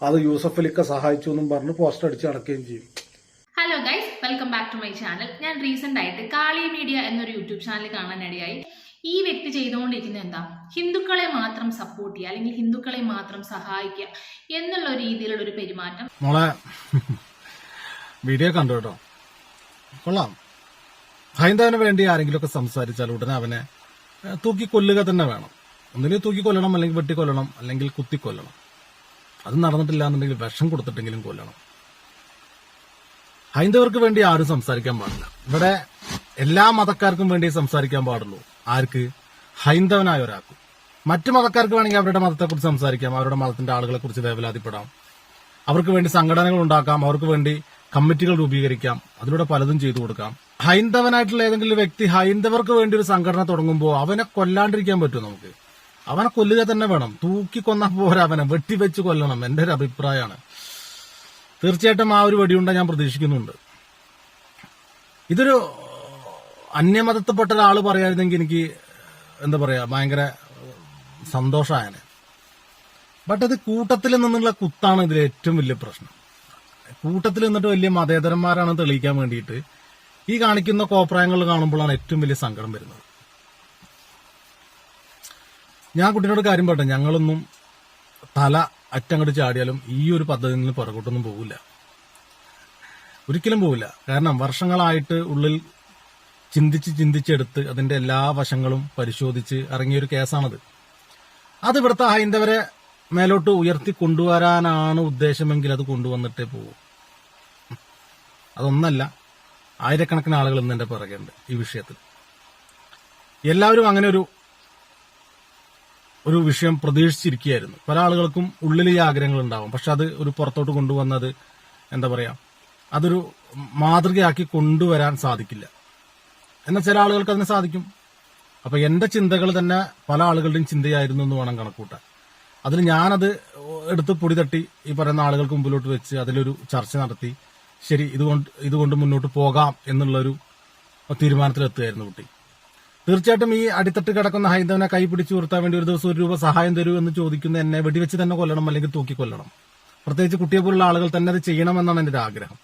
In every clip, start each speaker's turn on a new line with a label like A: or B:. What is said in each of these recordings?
A: അത് യൂസഫലിക്ക സഹായിച്ചു എന്നും പറഞ്ഞ് പോസ്റ്റർ അടിച്ച് നടക്കുകയും ചെയ്യും.
B: ടു മൈ ചാനൽ ഞാൻ റീസെന്റ് ആയിട്ട് കാളി മീഡിയ എന്നൊരു യൂട്യൂബ് ചാനൽ കാണാനിടയായി ഈ വ്യക്തി ചെയ്തുകൊണ്ടിരിക്കുന്നത് എന്താ? ഹിന്ദുക്കളെ മാത്രം സപ്പോർട്ട് ചെയ്യുക അല്ലെങ്കിൽ ഹിന്ദുക്കളെ മാത്രം സഹായിക്കുക എന്നുള്ള രീതിയിലുള്ള ഒരു പെരുമാറ്റം.
C: മോളെ വീഡിയോ കണ്ടു കേട്ടോ. കൊള്ളാം. ഹൈന്ദവന് വേണ്ടി ആരെങ്കിലുമൊക്കെ സംസാരിച്ചാൽ ഉടനെ അവനെ തൂക്കി തൂക്കിക്കൊല്ലുക തന്നെ വേണം. ഒന്നിനെ തൂക്കിക്കൊല്ലണം അല്ലെങ്കിൽ വെട്ടിക്കൊല്ലണം അല്ലെങ്കിൽ കുത്തിക്കൊല്ലണം. അത് നടന്നിട്ടില്ല എന്നുണ്ടെങ്കിൽ വിഷം കൊടുത്തിട്ടെങ്കിലും കൊല്ലണം. ഹൈന്ദവർക്ക് വേണ്ടി ആരും സംസാരിക്കാൻ പാടില്ല. ഇവിടെ എല്ലാ മതക്കാർക്കും വേണ്ടി സംസാരിക്കാൻ പാടുള്ളൂ. ആർക്ക്? ഹൈന്ദവനായ ഒരാൾക്ക്. മറ്റു മതക്കാർക്ക് വേണമെങ്കിൽ അവരുടെ മതത്തെക്കുറിച്ച് സംസാരിക്കാം. അവരുടെ മതത്തിന്റെ ആളുകളെ കുറിച്ച് വേവലാതിപ്പെടാം. അവർക്ക് വേണ്ടി സംഘടനകൾ ഉണ്ടാക്കാം. അവർക്ക് വേണ്ടി കമ്മിറ്റികൾ രൂപീകരിക്കാം. അതിലൂടെ പലതും ചെയ്തു കൊടുക്കാം. ഹൈന്ദവനായിട്ടുള്ള ഏതെങ്കിലും വ്യക്തി ഹൈന്ദവർക്ക് വേണ്ടി ഒരു സംഘടന തുടങ്ങുമ്പോൾ അവനെ കൊല്ലാണ്ടിരിക്കാൻ പറ്റും നമുക്ക്? അവനെ കൊല്ലുക തന്നെ വേണം. തൂക്കി കൊന്ന പോരാ അവനെ. വെട്ടിവെച്ച് കൊല്ലണം. എന്റെ ഒരു അഭിപ്രായമാണ്. തീർച്ചയായിട്ടും ആ ഒരു വെടിയുണ്ട ഞാൻ പ്രതീക്ഷിക്കുന്നുണ്ട്. ഇതൊരു അന്യമതത്തിൽപ്പെട്ട ഒരാൾ പറയായിരുന്നെങ്കിൽ എനിക്ക് എന്താ പറയാ ഭയങ്കര സന്തോഷമായനെ ബട്ട് അത് കൂട്ടത്തിൽ നിന്നുള്ള കുത്താണ് ഇതിൽ ഏറ്റവും വലിയ പ്രശ്നം. കൂട്ടത്തിൽ നിന്നിട്ട് വലിയ മതേതരന്മാരാണ് തെളിയിക്കാൻ വേണ്ടിയിട്ട് ഈ കാണിക്കുന്ന കോപ്രായങ്ങൾ കാണുമ്പോഴാണ് ഏറ്റവും വലിയ സങ്കടം വരുന്നത്. ഞാൻ കുട്ടീനോട് കാര്യം പറട്ടെ ഞങ്ങളൊന്നും തല അറ്റങ്ങോട്ട് ചാടിയാലും ഈ ഒരു പദ്ധതിയിൽ നിന്ന് പുറകോട്ടൊന്നും പോകില്ല ഒരിക്കലും പോകില്ല കാരണം വർഷങ്ങളായിട്ട് ഉള്ളിൽ ചിന്തിച്ച് ചിന്തിച്ചെടുത്ത് അതിന്റെ എല്ലാ വശങ്ങളും പരിശോധിച്ച് ഇറങ്ങിയൊരു കേസാണത്. അത് ഇവിടുത്തെ ഹൈന്ദവരെ മേലോട്ട് ഉയർത്തി കൊണ്ടുവരാനാണ് ഉദ്ദേശമെങ്കിൽ അത് കൊണ്ടുവന്നിട്ടേ പോകും അതൊന്നല്ല ആയിരക്കണക്കിന് ആളുകൾ ഇന്ന് എന്റെ ഈ വിഷയത്തിൽ. എല്ലാവരും അങ്ങനെ ഒരു ഒരു വിഷയം പ്രതീക്ഷിച്ചിരിക്കുകയായിരുന്നു. പല ആളുകൾക്കും ഉള്ളിൽ ഈ ആഗ്രഹങ്ങൾ ഉണ്ടാവും. പക്ഷെ അത് ഒരു പുറത്തോട്ട് കൊണ്ടുവന്നത് എന്താ പറയാ അതൊരു മാതൃകയാക്കി കൊണ്ടുവരാൻ സാധിക്കില്ല. എന്നാൽ ചില ആളുകൾക്ക് അതിന് സാധിക്കും. അപ്പൊ എന്റെ ചിന്തകൾ തന്നെ പല ആളുകളുടെയും ചിന്തയായിരുന്നു എന്ന് വേണം കണക്കൂട്ടാൻ. അതിൽ ഞാനത് എടുത്ത് പൊടി തട്ടി ഈ പറയുന്ന ആളുകൾക്ക് മുമ്പിലോട്ട് വെച്ച് അതിലൊരു ചർച്ച നടത്തി ശരി ഇതുകൊണ്ട് ഇതുകൊണ്ട് മുന്നോട്ട് പോകാം എന്നുള്ളൊരു തീരുമാനത്തിലെത്തുകയായിരുന്നു കുട്ടി. തീർച്ചയായിട്ടും ഈ അടിത്തട്ട് കിടക്കുന്ന ഹൈന്ദവനെ കൈ പിടിച്ചു നിർത്താൻ വേണ്ടി ഒരു ദിവസം ഒരു രൂപ സഹായം തരൂ എന്ന് ചോദിക്കുന്ന എന്നെ വെടിവെച്ച് തന്നെ കൊല്ലണം അല്ലെങ്കിൽ തൂക്കിക്കൊല്ലണം. പ്രത്യേകിച്ച് കുട്ടിയെ പോലുള്ള ആളുകൾ തന്നെ അത് ചെയ്യണമെന്നാണ് എന്റെ ആഗ്രഹം.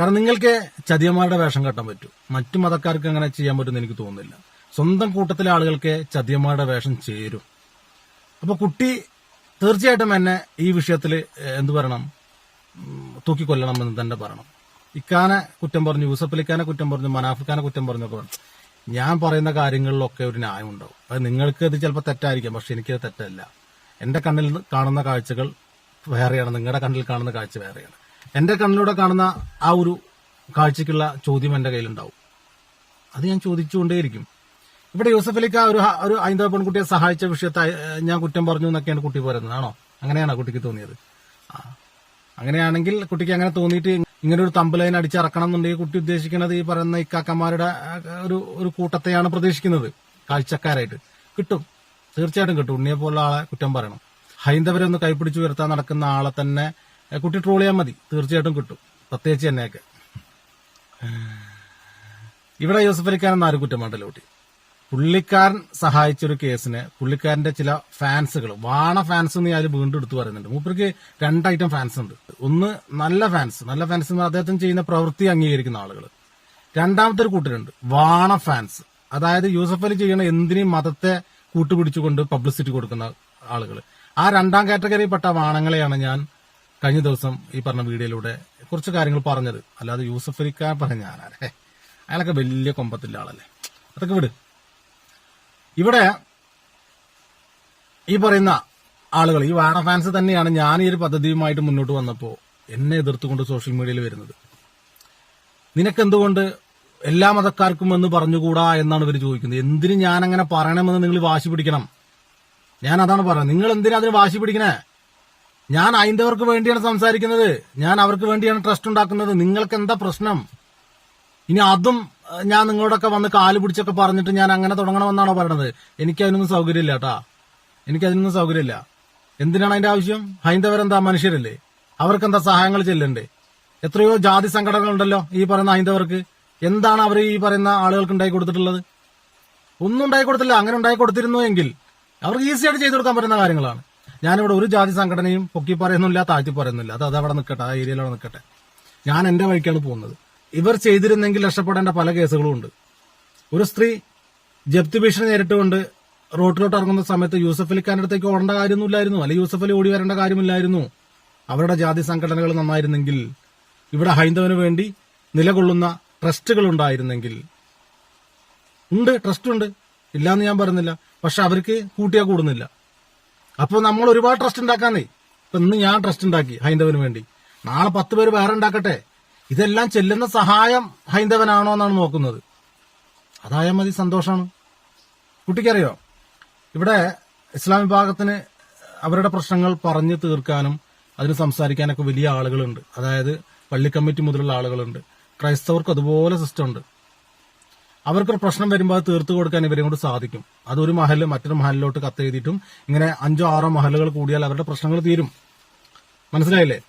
C: കാരണം നിങ്ങൾക്ക് ചതിയന്മാരുടെ വേഷം കെട്ടാൻ പറ്റും. മറ്റു മതക്കാർക്ക് അങ്ങനെ ചെയ്യാൻ പറ്റുമെന്ന് എനിക്ക് തോന്നുന്നില്ല. സ്വന്തം കൂട്ടത്തിലെ ആളുകൾക്ക് ചതിയന്മാരുടെ വേഷം ചേരും. അപ്പൊ കുട്ടി തീർച്ചയായിട്ടും എന്നെ ഈ വിഷയത്തിൽ എന്തു പറയണം? തൂക്കിക്കൊല്ലണം എന്ന് തന്നെ പറയണം. ഇക്കാനെ കുറ്റം പറഞ്ഞു യൂസഫ് അലിഖാനെ കുറ്റം പറഞ്ഞു മനാഫിക്കാനെ കുറ്റം പറഞ്ഞു. ഞാൻ പറയുന്ന കാര്യങ്ങളിലൊക്കെ ഒരു ന്യായം ഉണ്ടാവും. അത് നിങ്ങൾക്ക് അത് ചിലപ്പോൾ തെറ്റായിരിക്കാം പക്ഷെ എനിക്കത് തെറ്റല്ല. എന്റെ കണ്ണിൽ കാണുന്ന കാഴ്ചകൾ വേറെയാണ്. നിങ്ങളുടെ കണ്ണിൽ കാണുന്ന കാഴ്ച വേറെയാണ്. എന്റെ കണ്ണിലൂടെ കാണുന്ന ആ ഒരു കാഴ്ചക്കുള്ള ചോദ്യം എന്റെ കയ്യിലുണ്ടാവും. അത് ഞാൻ ചോദിച്ചുകൊണ്ടേയിരിക്കും. ഇവിടെ യൂസഫ് അലിക്ക് ഒരു ഒരു ഹൈന്ദവ പെൺകുട്ടിയെ സഹായിച്ച വിഷയത്തെ ഞാൻ കുറ്റം പറഞ്ഞു എന്നൊക്കെയാണ് കുട്ടി പറയുന്നത്. ആണോ? അങ്ങനെയാണോ കുട്ടിക്ക് തോന്നിയത്? അങ്ങനെയാണെങ്കിൽ കുട്ടിക്ക് അങ്ങനെ തോന്നിയിട്ട് ഇങ്ങനെ ഒരു തമ്പലൈൻ അടിച്ചിറക്കണം എന്നുണ്ടെങ്കിൽ കുട്ടി ഉദ്ദേശിക്കുന്നത് ഈ പറയുന്ന ഇക്കാക്കന്മാരുടെ ഒരു ഒരു കൂട്ടത്തെയാണ് പ്രതീക്ഷിക്കുന്നത്. കാഴ്ചക്കാരായിട്ട്. കിട്ടും. തീർച്ചയായിട്ടും കിട്ടും. ഉണ്ണിയെ പോലുള്ള ആളെ കുറ്റം പറയണം. ഹൈന്ദവരെ ഒന്ന് കൈപ്പിടിച്ച് ഉയർത്താൻ നടക്കുന്ന ആളെ തന്നെ കുട്ടി ട്രോൾ ചെയ്യാൻ മതി. തീർച്ചയായിട്ടും കിട്ടും. പ്രത്യേകിച്ച് എന്നെയൊക്കെ. ഇവിടെ യൂസഫലിക്കാനൊന്നും ആരും കുറ്റം വേണ്ടല്ലോ കുട്ടി. പുള്ളിക്കാരൻ സഹായിച്ചൊരു കേസിന് പുള്ളിക്കാരന്റെ ചില ഫാൻസുകൾ വാണ ഫാൻസ് എന്ന് ഞാൻ വീണ്ടും എടുത്തു പറയുന്നുണ്ട്. മൂപ്പർക്ക് രണ്ട് ഐറ്റം ഫാൻസ് ഉണ്ട്. ഒന്ന് നല്ല ഫാൻസ് നല്ല ഫാൻസ് എന്ന് അദ്ദേഹത്തിന് ചെയ്യുന്ന പ്രവൃത്തി അംഗീകരിക്കുന്ന ആളുകൾ രണ്ടാമത്തെ ഒരു കൂട്ടരുണ്ട് വാണ ഫാൻസ്. അതായത് യൂസഫ് അലി ചെയ്യുന്ന എന്തിനേയും മതത്തെ കൂട്ടുപിടിച്ചുകൊണ്ട് പബ്ലിസിറ്റി കൊടുക്കുന്ന ആളുകൾ ആ രണ്ടാം കാറ്റഗറിയിൽപ്പെട്ട വാണങ്ങളെയാണ് ഞാൻ കഴിഞ്ഞ ദിവസം ഈ പറഞ്ഞ വീഡിയോയിലൂടെ കുറച്ച് കാര്യങ്ങൾ പറഞ്ഞത്. അല്ലാതെ യൂസഫ് അലിക്കാൻ പറഞ്ഞ ഞാനാരേ അയാളൊക്കെ വലിയ കൊമ്പത്തില്ല ആളല്ലേ. അതൊക്കെ വിട്. ഇവിടെ ഈ പറയുന്ന ആളുകൾ ഈ വാണ ഫാൻസ് തന്നെയാണ് ഞാൻ ഈ ഒരു പദ്ധതിയുമായിട്ട് മുന്നോട്ട് വന്നപ്പോൾ എന്നെ എതിർത്തുകൊണ്ട് സോഷ്യൽ മീഡിയയിൽ വരുന്നത്. നിനക്കെന്തുകൊണ്ട് എല്ലാ മതക്കാർക്കും എന്ന് പറഞ്ഞുകൂടാ എന്നാണ് ഇവർ ചോദിക്കുന്നത്. എന്തിന് ഞാൻ അങ്ങനെ പറയണമെന്ന് നിങ്ങൾ വാശി പിടിക്കണം? ഞാൻ അതാണ് പറയുന്നത് നിങ്ങൾ എന്തിനാ അതിന് വാശി പിടിക്കണേ? ഞാൻ ഹൈന്ദവർക്ക് വേണ്ടിയാണ് സംസാരിക്കുന്നത്. ഞാൻ അവർക്ക് വേണ്ടിയാണ് ട്രസ്റ്റ് ഉണ്ടാക്കുന്നത്. നിങ്ങൾക്ക് എന്താ പ്രശ്നം? ഇനി അതും ഞാൻ നിങ്ങളോടൊക്കെ വന്ന് കാൽ പിടിച്ചൊക്കെ പറഞ്ഞിട്ട് ഞാൻ അങ്ങനെ തുടങ്ങണമെന്നാണോ പറയണത്? എനിക്ക് അതിനൊന്നും സൗകര്യമില്ല കേട്ടാ. എനിക്ക് അതിനൊന്നും സൗകര്യമില്ല. എന്തിനാണ് അതിന്റെ ആവശ്യം? ഹൈന്ദവരെന്താ മനുഷ്യരല്ലേ? അവർക്ക് എന്താ സഹായങ്ങൾ ചെല്ലണ്ടേ? എത്രയോ ജാതി സംഘടനകളുണ്ടല്ലോ ഈ പറയുന്ന ഹൈന്ദവർക്ക്. എന്താണ് അവർ ഈ പറയുന്ന ആളുകൾക്ക് ഉണ്ടായി കൊടുത്തിട്ടുള്ളത്? ഒന്നും ഉണ്ടായി കൊടുത്തില്ല. അങ്ങനെ ഉണ്ടായി കൊടുത്തിരുന്നു എങ്കിൽ അവർക്ക് ഈസി ആയിട്ട് ചെയ്തു കൊടുക്കാൻ പറ്റുന്ന കാര്യങ്ങളാണ്. ഞാനിവിടെ ഒരു ജാതി സംഘടനയും പൊക്കി പറയുന്നില്ല താഴ്ത്തി പറയുന്നില്ല. അത് അത് അവിടെ നിൽക്കട്ടെ ആ ഏരിയയിൽ അവിടെ നിൽക്കട്ടെ ഞാൻ എന്റെ വഴിക്കാണ് പോകുന്നത്. ഇവർ ചെയ്തിരുന്നെങ്കിൽ രക്ഷപ്പെടേണ്ട പല കേസുകളും ഉണ്ട്. ഒരു സ്ത്രീ ജപ്തി ഭീഷണി നേരിട്ടുകൊണ്ട് റോട്ടിലോട്ട് ഇറങ്ങുന്ന സമയത്ത് യൂസഫ് അലി ഖാന്റെ അടുത്തേക്ക് ഓടേണ്ട കാര്യമൊന്നുമില്ലായിരുന്നു അല്ലെങ്കിൽ യൂസഫ് അലി ഓടി വരേണ്ട കാര്യമില്ലായിരുന്നു. അവരുടെ ജാതി സംഘടനകൾ നന്നായിരുന്നെങ്കിൽ ഇവിടെ ഹൈന്ദവന് വേണ്ടി നിലകൊള്ളുന്ന ട്രസ്റ്റുകൾ ഉണ്ടായിരുന്നെങ്കിൽ. ഉണ്ട് ട്രസ്റ്റ് ഉണ്ട്. ഇല്ലാന്ന് ഞാൻ പറയുന്നില്ല. പക്ഷെ അവർക്ക് കൂട്ടിയാ കൂടുന്നില്ല. അപ്പൊ നമ്മൾ ഒരുപാട് ട്രസ്റ്റ് ഉണ്ടാക്കാന്നേ ഇപ്പൊ ഇന്ന് ഞാൻ ട്രസ്റ്റ് ഉണ്ടാക്കി ഹൈന്ദവന് വേണ്ടി. നാളെ പത്ത് പേര് വേറെ ഉണ്ടാക്കട്ടെ. ഇതെല്ലാം ചെല്ലുന്ന സഹായം ഹൈന്ദവനാണോ എന്നാണ് നോക്കുന്നത്. അതായാൽ മതി സന്തോഷമാണ് കുട്ടിക്കറിയോ? ഇവിടെ ഇസ്ലാം വിഭാഗത്തിന് അവരുടെ പ്രശ്നങ്ങൾ പറഞ്ഞു തീർക്കാനും അതിന് സംസാരിക്കാനൊക്കെ വലിയ ആളുകളുണ്ട്. അതായത് പള്ളി കമ്മിറ്റി മുതലുള്ള ആളുകളുണ്ട്. ക്രൈസ്തവർക്ക് അതുപോലെ സിസ്റ്റം ഉണ്ട്. അവർക്കൊരു പ്രശ്നം വരുമ്പോൾ അത് തീർത്തു കൊടുക്കാൻ ഇവരെ കൊണ്ട് സാധിക്കും. അതൊരു മഹൽ മറ്റൊരു മഹലിലോട്ട് കത്തെഴുതിയിട്ടും ഇങ്ങനെ അഞ്ചോ ആറോ മഹലുകൾ കൂടിയാൽ അവരുടെ പ്രശ്നങ്ങൾ തീരും. മനസ്സിലായില്ലേ?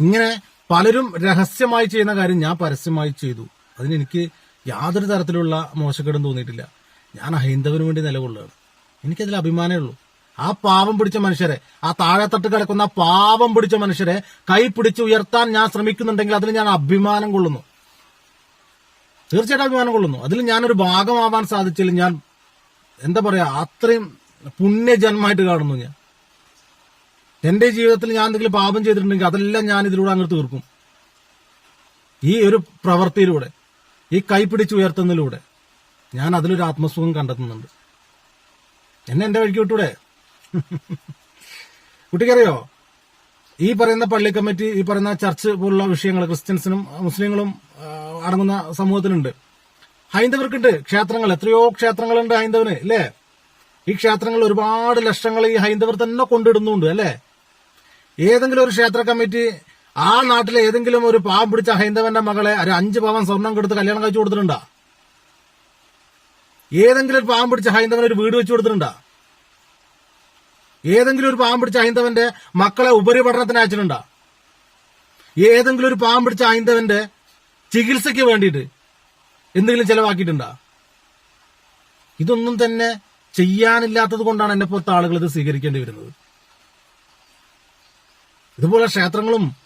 C: ഇങ്ങനെ പലരും രഹസ്യമായി ചെയ്യുന്ന കാര്യം ഞാൻ പരസ്യമായി ചെയ്തു. അതിന് എനിക്ക് യാതൊരു തരത്തിലുള്ള മോശക്കേടും തോന്നിയിട്ടില്ല. ഞാൻ ഹൈന്ദവന് വേണ്ടി നിലകൊള്ളുകയാണ്. എനിക്കതിൽ അഭിമാനമേ ഉള്ളൂ. ആ പാവം പിടിച്ച മനുഷ്യരെ ആ താഴെത്തട്ട് കിടക്കുന്ന പാവം പിടിച്ച മനുഷ്യരെ കൈ പിടിച്ച് ഉയർത്താൻ ഞാൻ ശ്രമിക്കുന്നുണ്ടെങ്കിൽ അതിൽ ഞാൻ അഭിമാനം കൊള്ളുന്നു. തീർച്ചയായിട്ടും അഭിമാനം കൊള്ളുന്നു. അതിൽ ഞാനൊരു ഭാഗമാവാൻ സാധിച്ചില്ല ഞാൻ എന്താ പറയാ അത്രയും പുണ്യജന്മമായിട്ട് കാണുന്നു ഞാൻ. എന്റെ ജീവിതത്തിൽ ഞാൻ എന്തെങ്കിലും പാപം ചെയ്തിട്ടുണ്ടെങ്കിൽ അതെല്ലാം ഞാൻ ഇതിലൂടെ അങ്ങ് തീർക്കും. ഈ ഒരു പ്രവൃത്തിയിലൂടെ ഈ കൈ പിടിച്ച് ഉയർത്തുന്നതിലൂടെ ഞാൻ അതിലൊരു ആത്മസുഖം കണ്ടെത്തുന്നുണ്ട്. എന്നെ എന്റെ വഴിക്ക് വിട്ടൂടെ? കുട്ടിക്കറിയോ? ഈ പറയുന്ന പള്ളി കമ്മിറ്റി ഈ പറയുന്ന ചർച്ച് പോലുള്ള വിഷയങ്ങൾ ക്രിസ്ത്യൻസിനും മുസ്ലിങ്ങളും അടങ്ങുന്ന സമൂഹത്തിനുണ്ട് ഹൈന്ദവർക്കുണ്ട് ക്ഷേത്രങ്ങൾ. എത്രയോ ക്ഷേത്രങ്ങളുണ്ട് ഹൈന്ദവന് അല്ലേ? ഈ ക്ഷേത്രങ്ങൾ ഒരുപാട് ലക്ഷങ്ങൾ ഈ ഹൈന്ദവർ തന്നെ കൊണ്ടിടുന്നുണ്ട് അല്ലേ? ഏതെങ്കിലും ഒരു ക്ഷേത്ര കമ്മിറ്റി ആ നാട്ടിലെ ഏതെങ്കിലും ഒരു പാവം പിടിച്ച ഹൈന്ദവന്റെ മകളെ ഒരു അഞ്ച് പവൻ സ്വർണം കൊടുത്ത് കല്യാണം കഴിച്ചു കൊടുത്തിട്ടുണ്ടാ? ഏതെങ്കിലും ഒരു പാവം പിടിച്ച ഹൈന്ദവൻ ഒരു വീട് വെച്ചു കൊടുത്തിട്ടുണ്ടാ? ഏതെങ്കിലും ഒരു പാവം പിടിച്ച ഹൈന്ദവന്റെ മക്കളെ ഉപരിപഠനത്തിന് അയച്ചിട്ടുണ്ടാ? ഏതെങ്കിലും ഒരു പാവം പിടിച്ച ഹൈന്ദവന്റെ ചികിത്സയ്ക്ക് വേണ്ടിയിട്ട് എന്തെങ്കിലും ചെലവാക്കിയിട്ടുണ്ടാ? ഇതൊന്നും തന്നെ ചെയ്യാനില്ലാത്തത് കൊണ്ടാണ് എന്നെ പോലത്തെ ആളുകൾ ഇത് സ്വീകരിക്കേണ്ടി വരുന്നത്. ഇതുപോലെ ക്ഷേത്രങ്ങളും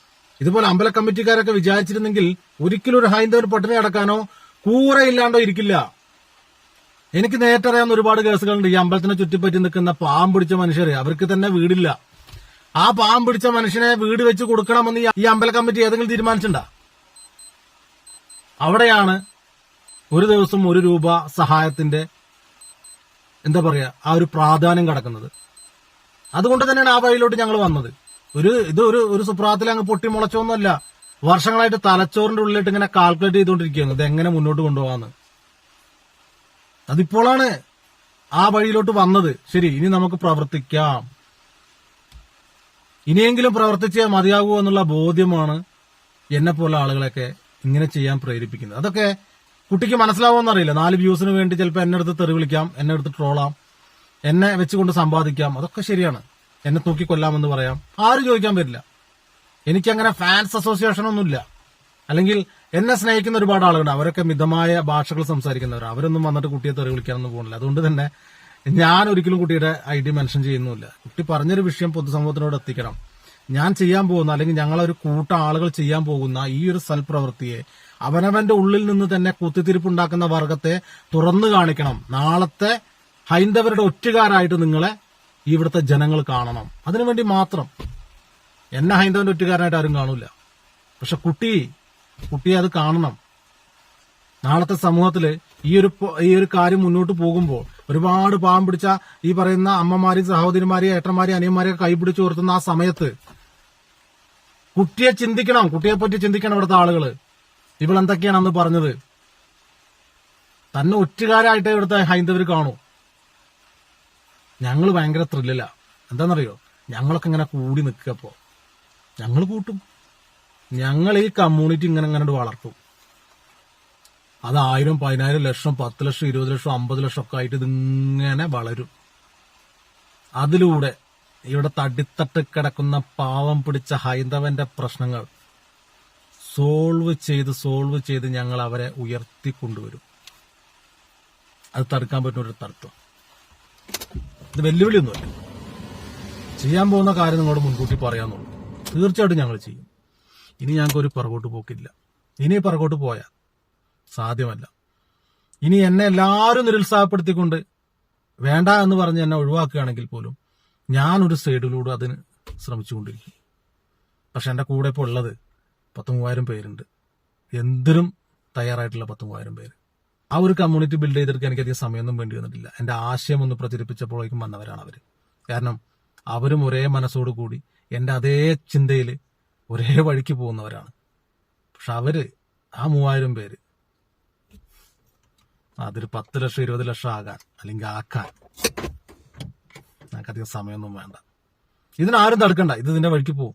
C: ഇതുപോലെ അമ്പല കമ്മിറ്റിക്കാരൊക്കെ വിചാരിച്ചിരുന്നെങ്കിൽ ഒരിക്കലും ഒരു ഹൈന്ദവൻ പട്ടിണി അടക്കാനോ കൂറയില്ലാണ്ടോ ഇരിക്കില്ല. എനിക്ക് നേരത്തെ അറിയാവുന്ന ഒരുപാട് കേസുകളുണ്ട്. ഈ അമ്പലത്തിനെ ചുറ്റിപ്പറ്റി നിൽക്കുന്ന പാമ്പ് പിടിച്ച മനുഷ്യർ അവർക്ക് തന്നെ വീടില്ല. ആ പാമ്പ് പിടിച്ച മനുഷ്യനെ വീട് വെച്ച് കൊടുക്കണമെന്ന് ഈ- അമ്പല കമ്മിറ്റി ഏതെങ്കിലും തീരുമാനിച്ചിട്ടുണ്ടാ? അവിടെയാണ് ഒരു ദിവസം ഒരു രൂപ സഹായത്തിന്റെ എന്താ പറയാ ആ ഒരു പ്രാധാന്യം കിടക്കുന്നത്. അതുകൊണ്ട് തന്നെയാണ് ആ വഴിയിലോട്ട് ഞങ്ങൾ വന്നത്. ഒരു ഇത് ഒരു ഒരു സുപ്രാത്തിൽ അങ്ങ് പൊട്ടി മുളച്ചൊന്നുമല്ല വർഷങ്ങളായിട്ട് തലച്ചോറിന്റെ ഉള്ളിലിട്ട് ഇങ്ങനെ കാൽക്കുലേറ്റ് ചെയ്തുകൊണ്ടിരിക്കുകയാണ്. ഇത് എങ്ങനെ മുന്നോട്ട് കൊണ്ടുപോകാന്ന്. അതിപ്പോഴാണ് ആ വഴിയിലോട്ട് വന്നത്. ശരി ഇനി നമുക്ക് പ്രവർത്തിക്കാം. ഇനിയെങ്കിലും പ്രവർത്തിച്ചേ മതിയാകൂ എന്നുള്ള ബോധ്യമാണ് എന്നെ പോലെ ആളുകളെയൊക്കെ ഇങ്ങനെ ചെയ്യാൻ പ്രേരിപ്പിക്കുന്നത്. അതൊക്കെ കുട്ടിക്ക് മനസ്സിലാവുമെന്നറിയില്ല നാല് വ്യൂസിന് വേണ്ടി ചിലപ്പോൾ എന്നെ അടുത്ത് തെറി വിളിക്കാം എന്നെ അടുത്ത് ട്രോളാം എന്നെ വെച്ചുകൊണ്ട് സമ്പാദിക്കാം. അതൊക്കെ ശരിയാണ്. എന്നെ തൂക്കി കൊല്ലാമെന്ന് പറയാം. ആരും ചോദിക്കാൻ പറ്റില്ല. എനിക്കങ്ങനെ ഫാൻസ് അസോസിയേഷൻ ഒന്നുമില്ല. അല്ലെങ്കിൽ എന്നെ സ്നേഹിക്കുന്ന ഒരുപാട് ആളുകളുണ്ട്. അവരൊക്കെ മിതമായ ഭാഷകൾ സംസാരിക്കുന്നവർ. അവരൊന്നും വന്നിട്ട് കുട്ടിയെ തെറി വിളിക്കാനൊന്നും പോകുന്നില്ല. അതുകൊണ്ട് തന്നെ ഞാൻ ഒരിക്കലും കുട്ടിയുടെ ഐ ഡി മെൻഷൻ ചെയ്യുന്നില്ല കുട്ടി പറഞ്ഞൊരു വിഷയം പൊതുസമൂഹത്തിനോട് എത്തിക്കണം. ഞാൻ ചെയ്യാൻ പോകുന്ന അല്ലെങ്കിൽ ഞങ്ങളൊരു കൂട്ടം ആളുകൾ ചെയ്യാൻ പോകുന്ന ഈ ഒരു സൽപ്രവൃത്തിയെ അവനവന്റെ ഉള്ളിൽ നിന്ന് തന്നെ കുത്തിത്തിരിപ്പുണ്ടാക്കുന്ന വർഗത്തെ തുറന്നു കാണിക്കണം. നാളത്തെ ഹൈന്ദവരുടെ ഒറ്റുകാരായിട്ട് നിങ്ങളെ ഇവിടുത്തെ ജനങ്ങൾ കാണണം. അതിനുവേണ്ടി മാത്രം. എന്നെ ഹൈന്ദവന്റെ ഒറ്റുകാരനായിട്ട് ആരും കാണൂല. പക്ഷെ കുട്ടി കുട്ടിയെ അത് കാണണം. നാളത്തെ സമൂഹത്തിൽ ഈ ഒരു ഈ ഒരു കാര്യം മുന്നോട്ട് പോകുമ്പോൾ ഒരുപാട് പാവം പിടിച്ച ഈ പറയുന്ന അമ്മമാരെയും സഹോദരിമാരെയും ഏട്ടന്മാരെയും അനിയന്മാരെയും കൈപിടിച്ച് ഉയർത്തുന്ന ആ സമയത്ത് കുട്ടിയെ ചിന്തിക്കണം. കുട്ടിയെ പറ്റി ചിന്തിക്കണം ഇവിടുത്തെ ആളുകൾ. ഇവളെന്തൊക്കെയാണ് അന്ന് പറഞ്ഞത്? തന്നെ ഒറ്റുകാരായിട്ട് ഇവിടുത്തെ ഹൈന്ദവർ കാണൂ. ഞങ്ങൾ ഭയങ്കര ത്രില്ലില്ല എന്താണെന്നറിയോ ഞങ്ങളൊക്കെ ഇങ്ങനെ കൂടി നിൽക്കുക അപ്പോൾ ഞങ്ങൾ കൂട്ടും. ഞങ്ങൾ ഈ കമ്മ്യൂണിറ്റി ഇങ്ങനെ ഇങ്ങനെ വളർത്തും. അത് ആയിരം പതിനായിരം ലക്ഷം പത്ത് ലക്ഷം ഇരുപത് ലക്ഷം അമ്പത് ലക്ഷം ഒക്കെ ആയിട്ട് ഇതിങ്ങനെ വളരും. അതിലൂടെ ഇവിടെ തടിത്തട്ട് കിടക്കുന്ന പാവം പിടിച്ച ഹൈന്ദവന്റെ പ്രശ്നങ്ങൾ സോൾവ് ചെയ്ത് സോൾവ് ചെയ്ത് ഞങ്ങൾ അവരെ ഉയർത്തിക്കൊണ്ടുവരും. അത് തടുക്കാൻ പറ്റുന്ന ഒരു തടുത്വം ഇത് വെല്ലുവിളിയൊന്നുമല്ല. ചെയ്യാൻ പോകുന്ന കാര്യം നിങ്ങളോട് മുൻകൂട്ടി പറയാന്നുള്ളൂ. തീർച്ചയായിട്ടും ഞങ്ങൾ ചെയ്യും. ഇനി ഞങ്ങൾക്ക് ഒരു പുറകോട്ട് പോക്കില്ല. ഇനി പുറകോട്ട് പോയാൽ സാധ്യമല്ല. ഇനി എന്നെ എല്ലാവരും നിരുത്സാഹപ്പെടുത്തിക്കൊണ്ട് വേണ്ട എന്ന് പറഞ്ഞ് എന്നെ ഒഴിവാക്കുകയാണെങ്കിൽ പോലും ഞാനൊരു സൈഡിലൂടെ അതിന് ശ്രമിച്ചുകൊണ്ടിരിക്കും. പക്ഷെ എന്റെ കൂടെ ഇപ്പോൾ ഉള്ളത് പത്ത് മൂവായിരം പേരുണ്ട്. എന്തിനും തയ്യാറായിട്ടുള്ള പത്ത് മൂവായിരം പേര്. ആ ഒരു കമ്മ്യൂണിറ്റി ബിൽഡ് ചെയ്തെടുക്കാൻ എനിക്കധികം സമയമൊന്നും വേണ്ടി വന്നിട്ടില്ല. എന്റെ ആശയം ഒന്ന് പ്രചരിപ്പിച്ചപ്പോഴേക്കും വന്നവരാണ് അവർ കാരണം അവരും ഒരേ മനസ്സോടു കൂടി എന്റെ അതേ ചിന്തയിൽ ഒരേ വഴിക്ക് പോകുന്നവരാണ്. പക്ഷെ അവർ ആ മൂവായിരം പേര് അതൊരു പത്ത് ലക്ഷം ഇരുപത് ലക്ഷം ആകാൻ അല്ലെങ്കിൽ ആക്കാൻ ഞങ്ങൾക്കധികം സമയമൊന്നും വേണ്ട. ഇതിനാരും തടുക്കണ്ട. ഇത് ഇതിന്റെ വഴിക്ക് പോകും.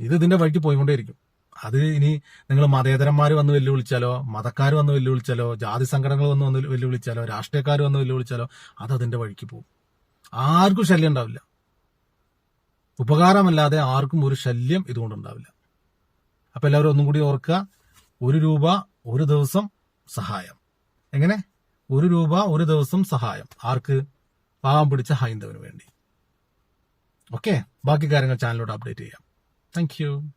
C: ഇത് ഇതിന്റെ വഴിക്ക് പോയിക്കൊണ്ടേയിരിക്കും. അത് ഇനി നിങ്ങൾ മതേതരന്മാർ വന്ന് വെല്ലുവിളിച്ചാലോ മതക്കാർ വന്ന് വെല്ലുവിളിച്ചാലോ ജാതി സംഘടനകൾ വന്ന് വന്ന് വെല്ലുവിളിച്ചാലോ രാഷ്ട്രീയക്കാർ വന്ന് വെല്ലുവിളിച്ചാലോ അത് അതിന്റെ വഴിക്ക് പോകും. ആർക്കും ശല്യം ഉണ്ടാവില്ല. ഉപകാരമല്ലാതെ ആർക്കും ഒരു ശല്യം ഇതുകൊണ്ടുണ്ടാവില്ല അപ്പൊ എല്ലാവരും ഒന്നും കൂടി ഓർക്കുക ഒരു രൂപ ഒരു ദിവസം സഹായം. എങ്ങനെ? ഒരു രൂപ ഒരു ദിവസം സഹായം. ആർക്ക്? പാവം പിടിച്ച ഹൈന്ദവന് വേണ്ടി. ഓക്കെ? ബാക്കി കാര്യങ്ങൾ ചാനലിലോട്ട് അപ്ഡേറ്റ് ചെയ്യാം. താങ്ക്